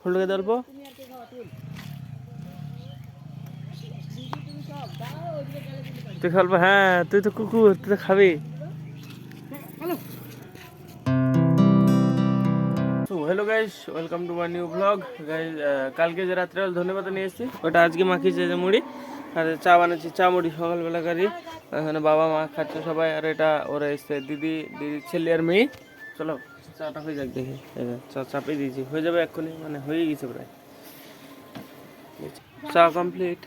ফুলটাকে তুই হ্যাঁ তুই তো কুকুর, তুই তো খাবি। Hello guys welcome to my new vlog guys কালকে যে রাত্রে ধন্যবাদ নিয়ে এসেছি ওটা আজকে মাখিয়েছে যে মুড়ি। আর চা বানাচ্ছি, চা মুড়ি, সকালবেলা কারি। এখানে বাবা মা খাচ্ছে সবাই, আর এটা ওরা এসছে দিদি দিদি ছেলে আর মেয়ে। চলো। চাটা হয়ে যাক দেখি। চা চাপিয়ে দিয়েছি। হয়ে যাবে এক্ষুনি মানে হয়ে গেছে প্রায়। চা কমপ্লিট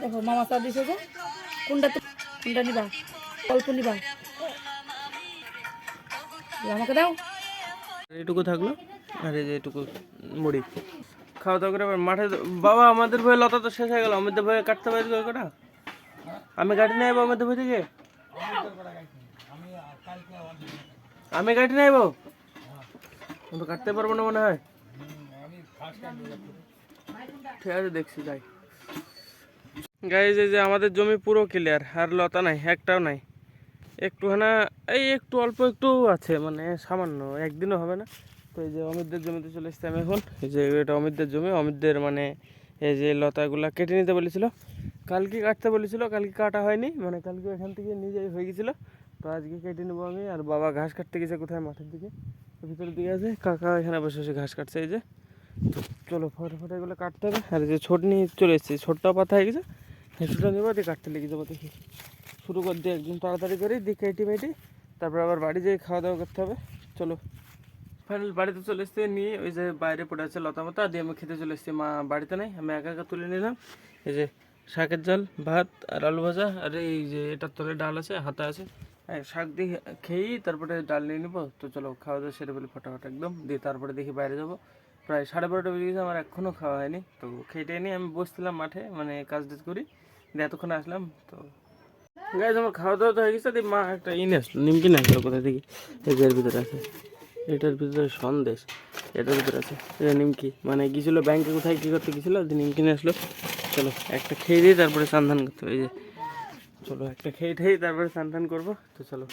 দেখো মামা চা দিছে যে। কোনটা কোনটা নিবা? অল্প নিবা। আমাকে দাও। এইটুকু থাকল। আর এই যে এইটুকু মুড়ি। খাওয়া দাওয়া করে মাঠে বাবা আমাদের ভয়ে লতা তো শেষ হয়ে গেল। আমাদের ভয়ে কাটতে পারি কটা? আমি গাড়ি নেব আমাদের ভয় থেকে? আমি গাড়ি নেব আমি কাটতে পারব না মনে হয়। ঠিক আছে, দেখছি, যাই। গাইজ এই যে আমাদের জমি পুরো ক্লিয়ার আর লতা নাই, একটাও নাই। একটু একটুখানা, এই একটু অল্প একটু আছে মানে সামান্য, একদিনও হবে না। তো এই যে অমিতদের জমিতে চলে এসছি আমি এখন। এই যে এটা অমিতদের জমি, অমিতদের মানে এই যে লতাগুলা কেটে নিতে বলেছিল। কালকে কাটতে বলেছিল, কালকে কাটা হয়নি মানে কালকে এখান থেকে নিজেই হয়ে গেছিল। তো আজকে কেটে নেব আমি, আর বাবা ঘাস কাটতে গেছে কোথায় মাঠের দিকে? ভিতরের দিকে আছে, কাকা এখানে বসে বসে ঘাস কাটছে এই যে। তো চলো ফটো ফটো এগুলো কাটতে হবে। আর যে ছোট নিয়ে চলে এসেছি ছোটটা পাতা হয়ে গেছে। হেঁটুটা নেব, দিয়ে কাটতে লেগে যাব দেখি। শুরু করে দিয়ে একদম তাড়াতাড়ি করে, দিয়ে কেটে মেটে তারপর আবার বাড়ি যেয়ে খাওয়া দাওয়া করতে হবে। চলো। ফাইনাল বাড়িতে চলে এসছে নিয়ে, ওই যে বাইরে পড়ে আছে লতা মতা দিয়ে আমি খেতে চলে এসেছি। মা বাড়িতে নেই, আমি একা একা তুলে নিলাম। এই যে শাকের জাল ভাত আর আলু ভাজা, আর এই যে এটার তলে ডাল আছে, হাতা আছে। হ্যাঁ শাক দিয়ে খেয়েই তারপরে ডাল নিয়ে নিবো। তো চলো, খাওয়া দাওয়া সেরে বলে ফটাফট একদম। দিয়ে তারপরে দেখি বাইরে যাব। প্রায় সাড়ে বারোটা বেজে গেছে, আমার এখনও খাওয়া হয়নি। তো খেটে নিয়ে আমি বসছিলাম মাঠে মানে কাজ টাজ করি। দিয়ে এতক্ষণ আসলাম, তো গাইজ আমার খাওয়া দাওয়া তো হয়ে গেছে। দিয়ে মা একটা ইনে আসলো, নিমকি না আসলো কোথা থেকে এর ভিতরে আছে। এটার ভিতরে সন্দেশ, এটার ভিতরে আছে। এটা নিমকি মানে গিয়েছিল ব্যাংকে কোথায়, কী করতে গেছিল নিমকি নিয়ে আসলো। চলো, একটা খেয়ে দিয়ে তারপরে স্নান করতে হবে, এই যে। চলো, একটা খেয়ে ঠেয়ে তারপরে স্নান করব, তো চলো।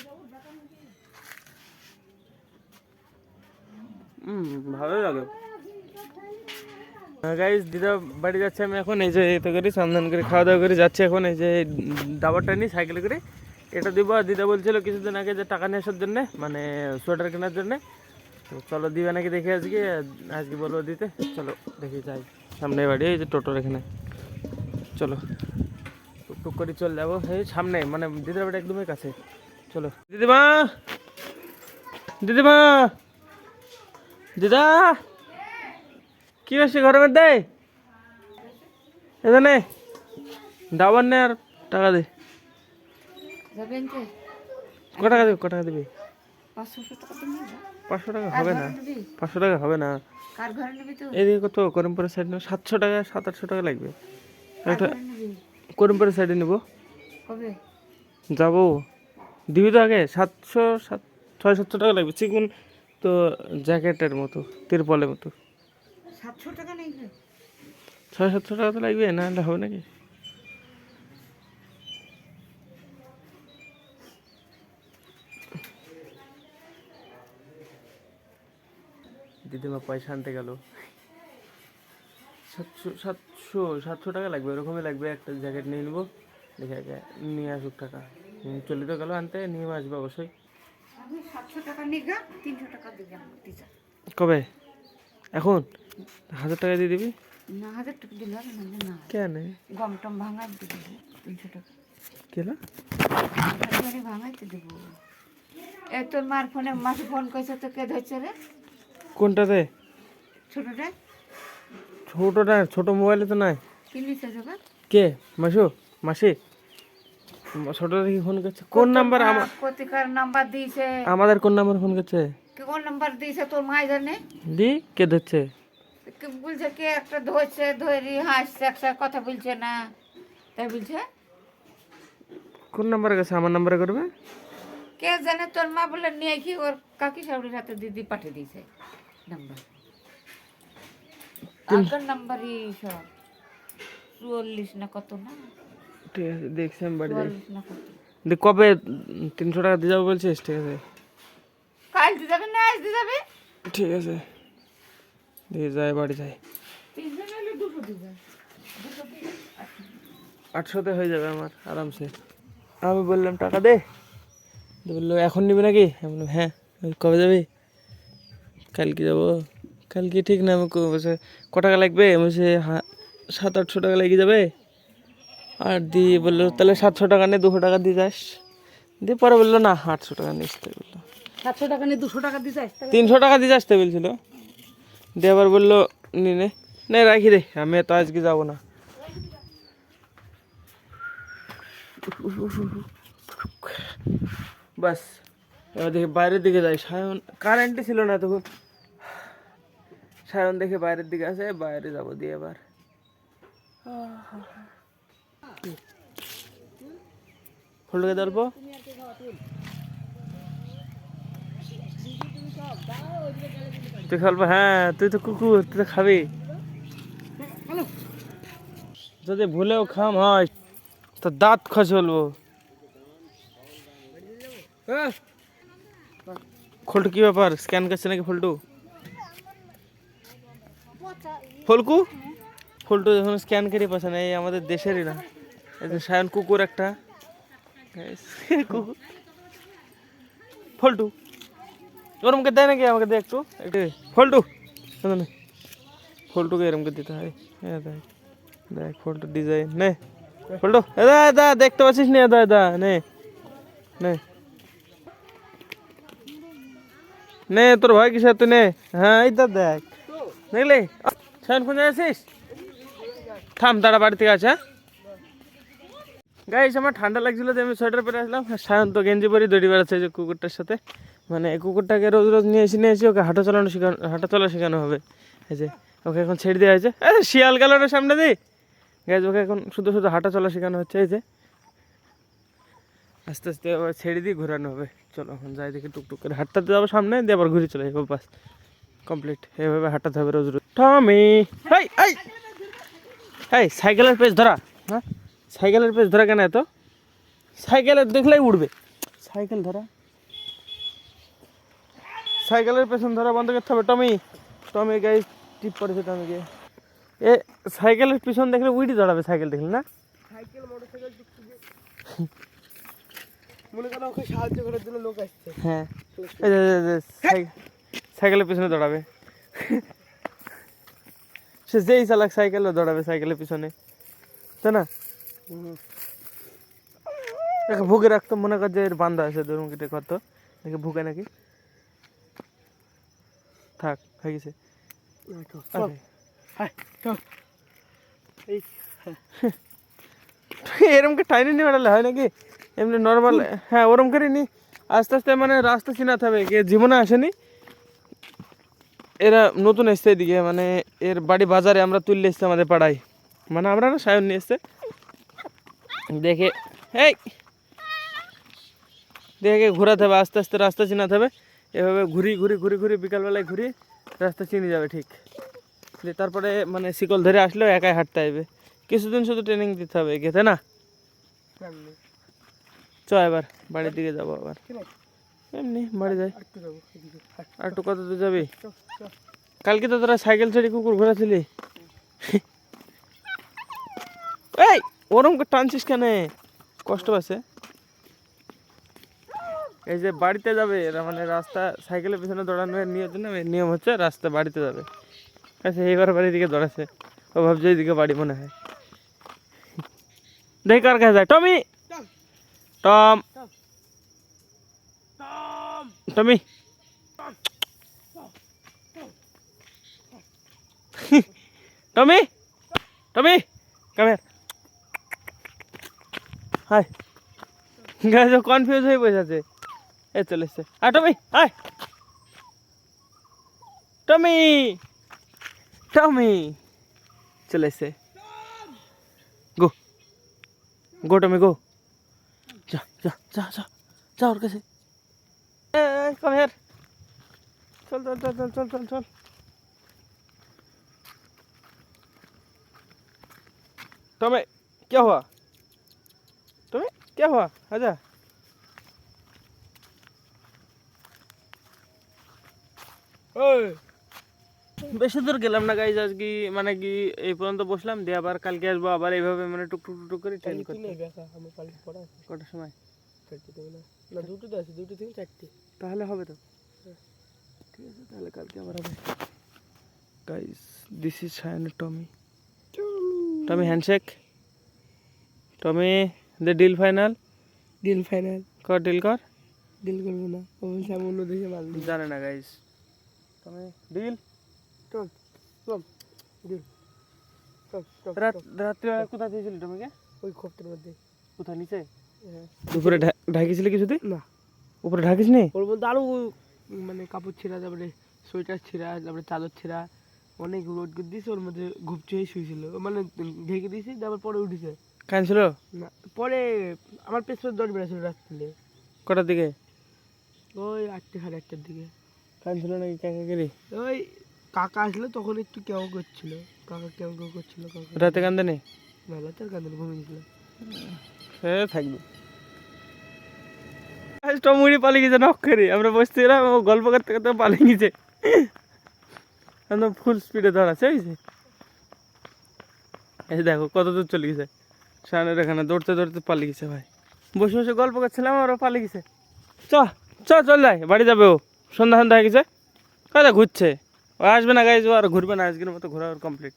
হুম ভালোই লাগে। গাইজ দিদা বাড়ি যাচ্ছে, আমি এখন এই যে এতে করে সন্ধান করে খাওয়া দাওয়া করে যাচ্ছি, এখন এই যে দাবারটা নিই সাইকেলে করে। এটা দিব, আর দিদা বলছিল কিছুদিন আগে যে টাকা নিয়ে আসার জন্যে মানে সোয়েটার কেনার জন্যে। তো চলো দিবে নাকি দেখে আজকে আজকে বলব দিতে। চলো, দেখি যাই। সামনে বাড়ি, এই যে টোটোর এখানে। চলো। টুকটুক করে চলে যাব। এই সামনে মানে দিদার বাড়ি একদমই কাছে। চলো। দিদিমা! দিদিমা! দিদা! কি হচ্ছে ঘরের মধ্যে? এখানে। দাবার নে আর টাকা দে। ক টাকা দিবি? ক টাকা দিবি? পাঁচশো টাকা হবে না। পাঁচশো টাকা হবে না। এদিকে কত? করিমপুরের সাইড সাতশো টাকা সাত আটশো টাকা লাগবে। একটা সাইডে নেব? কবে? যাব। দিবি তো আগে সাতশো সাত ছয় সাতশো টাকা লাগবে চিকুন তো জ্যাকেটের মতো তিরপলের মতো। সাতশো টাকা নেই রে। ছয় সাতশো টাকা তো লাগবে না হলে হবে নাকি? দিদিমা পয়সা আনতে গেল। সাতশো সাতশো সাতশো টাকা লাগবে ওরকমই লাগবে একটা জ্যাকেট নিয়ে নেব। দেখে আগে নিয়ে আসুক টাকা। চলে তো গেল আনতে নিয়ে আসবে অবশ্যই। কবে? এখন? হাজার টাকা দিয়ে দিবি? না হাজার টাকা দিলে হবে না না। কেন? দিবি তিনশো টাকা। কেন? বাড়ি ভাঙাইতে দেবো। এ তোর মার ফোনে মাসে ফোন করেছে তো কে ধরছে রে। কোনটাতে? ছোটটা ছোটটা ছোট মোবাইলে তো নাই। কে? মাসু? মাসি? ছোট দেখি ফোন করছে। কোন নাম্বার আমার কতিকার নাম্বার দিয়েছে? আমাদের কোন নাম্বার ফোন করছে? কে কোন নাম্বার দিয়েছে তোর মাই জানে? দি কে ধরছে? কে বলছে কে একটা ধরছে ধরি হাসছে একটা কথা বলছে না। তাই বলছে? কোন নাম্বারে গেছে আমার নাম্বারে করবে? কে জানে তোর মা বলে নিয়ে কি ওর কাকি সাউরির হাতে দিদি পাঠিয়ে দিয়েছে নাম্বার আগের নাম্বারই সব। চুয়াল্লিশ না কত না? ঠিক আছে দেখছি আমি বাড়ি যাই না। দেখ কবে তিনশো টাকা দিয়ে যাব বলছিস? ঠিক আছে। কাল দিয়ে যাবে না আজ দিয়ে যাবে? ঠিক আছে। দিয়ে যাই বাড়ি যাই। তিনশো নাহলে দুশো দিবে আটশোতে হয়ে যাবে আমার আরামসে। আমি বললাম টাকা দে। বলল এখন নিবি নাকি? আমি বললাম হ্যাঁ। কবে যাবি? কালকে যাব। কালকে ঠিক না আমি বলছে ক টাকা লাগবে? আমি বলছি হ্যাঁ সাত আটশো টাকা লেগে যাবে। আর দিয়ে বলল তাহলে সাতশো টাকা নিয়ে দুশো টাকা দিয়ে যাস। দিয়ে পরে বলল না আটশো টাকা নিয়ে আসতে বলল। সাতশো টাকা নিয়ে দুশো টাকা দিতে আসতে তিনশো টাকা দিয়ে আসতে বলছিল। দিয়ে আবার বলল নি নে নে রাখি রে আমি তো আজকে যাব না। বাস এবার দেখে বাইরের দিকে যাই। সায়ন কারেন্টই ছিল না তখন। সায়ন দেখে বাইরের দিকে আসে বাইরে যাব দিয়ে এবার। ফুলকে ধরবো? তুই খাব হ্যাঁ তুই তো কুকুর তুই তো খাবি। যদি ভুলেও খাম হয় তো দাঁত খসলবো ফল্টু কি ব্যাপার? স্ক্যান করছে নাকি ফল্টু? ফলকু? ফল্টু যখন স্ক্যান করে পাশে না, এই আমাদের দেশেরই না। এই সায়ন কুকুর একটা। ফল্টু। ওরমকে দেয় নাকি? আমাকে দে একটু। একটু ফল্টু। ফল্টুকে এরমকে দিতে হয়। হ্যাঁ দেখ দেখ ফল্টু ডিজাইন নে। ফল্টু দা দা, দেখতে পাচ্ছিস নে? দা দা, নে। নে। নে, তোর ভাই কিসে তুই নে? হ্যাঁ এই দা দেখ। দেখলি? সায়ন কোন আছিস? থাম, দাঁড়া, বাড়ি থেকে আছে গাইস আমার ঠান্ডা লাগছিল যে আমি সোয়েটার পরে আসলাম। সায়ন তো গেঞ্জি পরে দড়ি বেড়াচ্ছে যে কুকুরটার সাথে। মানে এই কুকুরটাকে রোজ রোজ নিয়ে এসে নিয়ে এসে ওকে হাঁটা চালানো শেখানো, হাঁটা চলা শেখানো হবে। এই যে, ওকে এখন ছেড়ে দেওয়া হয়েছে। আরে শিয়াল গেল সামনে দি গাইজ ওকে এখন শুধু শুধু হাঁটা চলা শেখানো হচ্ছে, এই যে। আস্তে আস্তে আবার ছেড়ে দিয়ে ঘোরানো হবে। চলো, এখন যাই দেখি টুকটুক করে। হাঁটতে যাব সামনে, দিয়ে আবার ঘুরে চলে যাব, বাস। কমপ্লিট এভাবে হাঁটাতে হবে রোজ রোজ। টমি হাই হাই হাই সাইকেলের পেজ ধরা। হ্যাঁ? সাইকেলের পেজ ধরা কেন এত? সাইকেলের দেখলেই উঠবে সাইকেল ধরা। সাইকেলের পেছন ধরা বন্ধ করতে হবে টমি টমি গাই টিপ পড়েছে টমিকে এ সাইকেলের পিছন দেখলে উইডি দাঁড়াবে সাইকেল দেখলে না? সাইকেল মনে করো ওকে সাহায্য করার জন্য লোক আসছে। হ্যাঁ। এই যে- যে- যে সাই- সাইকেলের পিছনে দৌড়াবে। সে যেই চালাক সাইকেলও দৌড়াবে সাইকেলের পিছনে। তাই না? একে ভুগে রাখতো মনে কর যে এর বান্ধা আছে ধরুন কেটে কত দেখে ভুগে নাকি? থাক হয়ে গেছে। এরম কে টাইনে নিয়ে বেড়ালে হয় নাকি? এমনি নর্মাল হ্যাঁ ওরম করে নি আস্তে আস্তে মানে রাস্তা চিনাতে হবে কে জীবনে আসেনি। এরা নতুন এসছে এদিকে মানে এর বাড়ি বাজারে আমরা তুললে এসছে আমাদের পাড়ায়। মানে আমরা না সায়ন নিয়ে এসছে। দেখে এই! দেখে ঘোরাতে হবে আস্তে আস্তে রাস্তা চিনাতে হবে। এভাবে ঘুরি ঘুরি ঘুরি ঘুরি বিকালবেলায় ঘুরি রাস্তা চিনে যাবে ঠিক। দিয়ে তারপরে মানে শিকল ধরে আসলেও একাই হাঁটতে হবে কিছুদিন শুধু ট্রেনিং দিতে হবে তাই না? চ এবার বাড়ির দিকে যাব আবার। এমনি বাড়ি যাই। হাট, আর একটু কত দূর যাবি। কালকে তো তোরা সাইকেল ছেড়ে কুকুর ঘোরাছিলি। এই ওরম টানছিস কেন? কষ্ট আছে এই যে বাড়িতে যাবে মানে রাস্তা সাইকেলের পিছনে দৌড়ানো এর নিয়ম না নিয়ম হচ্ছে রাস্তা বাড়িতে যাবে। আচ্ছা এইবার বাড়ির দিকে দৌড়াচ্ছে। ও ভাবছে এইদিকে বাড়ি মনে হয়। দেখি কার কাছে যায়। Tommy! Tom. Tommy Tommy Tommy come here high গাছ কনফিউজ হয়ে বসে আছে। এ, চলে এসছে। আয় টমি আয়। টমি টমি চলে এসছে। গো গো টমি গো যা যা যা যা যা ওর কাম হিয়ার চল চল চল চল চল চল চল टॉमी क्या हुआ क्या हुआ आजा ওই বেশি দূর গেলাম না গাইজ আজকে মানে কি এই পর্যন্ত বসলাম দিয়ে আবার কালকে আসবো আবার এইভাবে মানে টুক টুক টুক করে ট্রেন তুই করতে নেই বেকা আমার পালিশ পড়া আছে কটার সময় চারটে থেকে না না দুটো তো আছে দুটো থেকে চারটে তাহলে হবে তো। ঠিক আছে তাহলে কালকে আবার হবে। Guys this is Sayan Tommy Tommy handshake Tommy the deal final deal final কর ডিল কর। ডিল করব না। বলছে আমি অন্য দেশে মাল জানে না গাইজ টমি ডিল চল চল ডিল রাত্রিবেলা কোথায় দিয়েছিলি টমিকে ওই খপ্তের মধ্যে। কোথায় নিচে? হ্যাঁ। দুপুরে ঢাকিছিলি কিছুতে? না। উপরে ঢাকিস নি? ওর মধ্যে আরও মানে কাপড় ছিঁড়া তারপরে সোয়েটার ছিঁড়া তারপরে চাদর ছিঁড়া অনেক লোড করে দিয়েছে ওর মধ্যে ঘুপচে শুয়েছিল। মানে ঢেকে দিয়েছি তারপর পরে উঠেছে। কাঁদছিল? না পরে আমার পেছনে দশ বেড়া ছিল রাত্রিলে কটার দিকে? ওই আটটা সাড়ে আটটার দিকে। কাঁদছিল নাকি কাকাগিরি ওই কাকা আসলে তখন একটু কেউ করছিল। কাকা কেমন কেউ করছিল কাকা রাতে কান্দে নেই মেলা তার কান্দন ঘুমিয়ে গেছিল। সে থাকবে। টমুড়ি পালিয়ে গেছে নক করে। আমরা বসছিলাম ও গল্প করতে করতে পালিয়ে গেছে। একদম ফুল স্পিডে দৌড়াচ্ছে এই যে এই দেখো, কত দূর চলে গেছে। সামনের এখানে দৌড়তে দৌড়তে পালিয়ে গেছে ভাই। বসে বসে গল্প করছিলাম, আর ও পালিয়ে গেছে। চ চ, চল যাই, বাড়ি যাবে ও। সন্ধ্যা সন্ধ্যা হয়ে গেছে। কাদা ঘুরছে? ও আসবে না গাইজ ও আর ঘুরবে না, আজকের মতো ঘোরা কমপ্লিট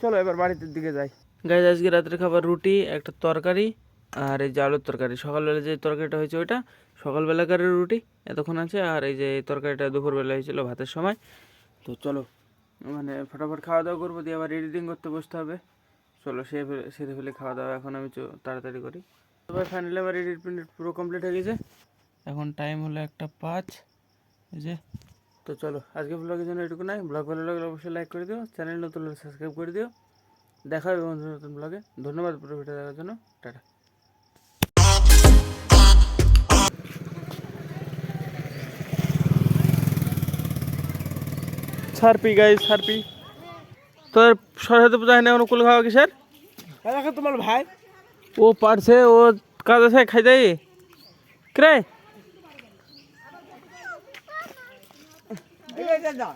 চলো, এবার বাড়িতে দিকে যাই। গাইজ আজকে রাতের খাবার রুটি, একটা তরকারি আর এই যে আলুর তরকারি, সকালবেলা যে তরকারিটা হয়েছে ওইটা, সকালবেলাকার রুটি এতক্ষণ আছে, আর এই যে তরকারিটা দুপুরবেলা হয়েছিল ভাতের সময়। তো চলো মানে ফটাফট খাওয়া দাওয়া করব, দিয়ে আবার এডিটিং করতে বসতে হবে। চলো, সে সেরে ফেলে খাওয়া দাওয়া এখন আমি তাড়াতাড়ি করি। তবে ফাইনালি আমার এডিট প্রিন্ট পুরো কমপ্লিট হয়ে গেছে। এখন টাইম হলো একটা পাঁচ। এই যে, তো চলো, আজকে ব্লগের জন্য এটুকু নাই। ব্লগ ভালো লাগলে অবশ্যই লাইক করে দিও চ্যানেল নতুন সাবস্ক্রাইব করে দিও। দেখা হবে বন্ধু নতুন ব্লগে ধন্যবাদ পুরো ভিডিও দেখার জন্য। টাটা। ছাড়পি গাই সারপি। তোর সরস্বতী পূজা হয় না কোনো কুল খাওয়া কিসের? দেখো তোমার ভাই। ও পারছে ও কাজ আছে খাই যাই ক্রে? যা